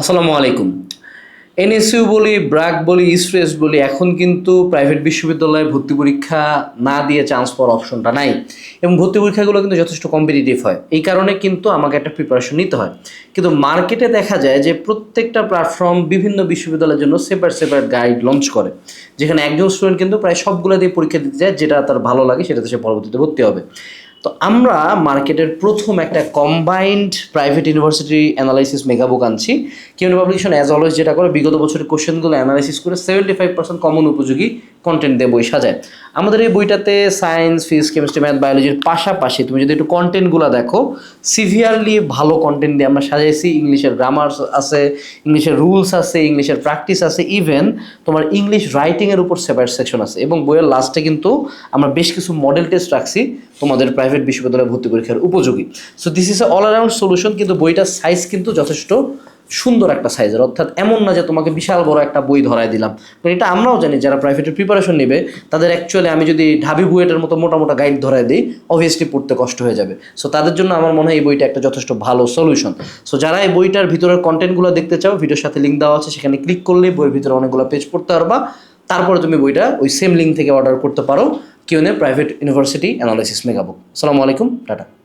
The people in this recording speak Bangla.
আসসালামু আলাইকুম। এনএসইউ বলি, ব্র্যাক বলি স্ট্রেস বলি, এখন কিন্তু প্রাইভেট বিশ্ববিদ্যালয়ে ভর্তি পরীক্ষা না দিয়ে চান্স পাওয়ার অপশনটা নাই এবং ভর্তি পরীক্ষাগুলো কিন্তু যথেষ্ট কম্পিটিটিভ হয়। এই কারণে কিন্তু আমাকে একটা প্রিপারেশন নিতে হয়। কিন্তু মার্কেটে দেখা যায় যে প্রত্যেকটা প্ল্যাটফর্ম বিভিন্ন বিশ্ববিদ্যালয়ের জন্য সেপারেট সেপারেট গাইড লঞ্চ করে। যেখানে একজন স্টুডেন্ট কিন্তু প্রায় সবগুলো দিয়ে পরীক্ষা দিতে যায়, যেটা তার ভালো লাগে সেটাতে সে পরবর্তীতে ভর্তি হবে। তো আমরা মার্কেটের প্রথম একটা combined private university analysis megabook আনছি। কিউনি পাবলিকেশন অ্যাজ অলওয়েজ যেটা করে, বিগত বছরের কোশ্চেনগুলো অ্যানালাইসিস করে সেভেন্টি ফাইভ পার্সেন্ট কমন উপযোগী। কন্টেন্ট দিয়ে বই সাজায়। আমাদের এই বইটাতে সায়েন্স ফিজিক্স কেমিস্ট্রি ম্যাথ বায়োলজির পাশাপাশি তুমি যদি একটু কন্টেন্টগুলো দেখো সিভিয়ারলি ভালো কন্টেন্ট দিয়ে আমরা সাজাইছি। ইংলিশের গ্রামার আছে, ইংলিশের রুলস আছে, ইংলিশের প্র্যাকটিস আছে ইভেন তোমার ইংলিশ রাইটিংয়ের উপর সেপারেট সেকশন আছে। এবং বইয়ের লাস্টে কিন্তু আমরা বেশ কিছু মডেল টেস্ট রাখছি তোমাদের প্রাইভেট বিশ্ববিদ্যালয়ে ভর্তি পরীক্ষার উপযোগী। So this is all around solution কিন্তু বইটার সাইজ কিন্তু যথেষ্ট সুন্দর একটা সাইজের অর্থাৎ এমন না যে তোমাকে বিশাল বড় একটা বই ধরাই দিলাম। এটা আমরাও জানি, যারা প্রাইভেটের প্রিপারেশন নেবে, তাদের অ্যাকচুয়ালি আমি যদি ঢাবি বুয়েটের মতো মোটা মোটা গাইড ধরাই দিই অবভিয়াসলি পড়তে কষ্ট হয়ে যাবে। সো তাদের জন্য আমার মনে হয় এই বইটা একটা যথেষ্ট ভালো সলিউশন সো যারা এই বইটার ভিতরের কন্টেন্টগুলো দেখতে চাও, ভিডিওর সাথে লিঙ্ক দেওয়া আছে, সেখানে ক্লিক করলেই বইয়ের ভিতরে অনেকগুলো পেজ পড়তে পারবা। তারপরে তুমি বইটা ওই সেম লিঙ্ক থেকে অর্ডার করতে পারো কিউনে প্রাইভেট ইউনিভার্সিটি অ্যানালাইসিস মেগাবুক আসসালামু আলাইকুম, টাটা।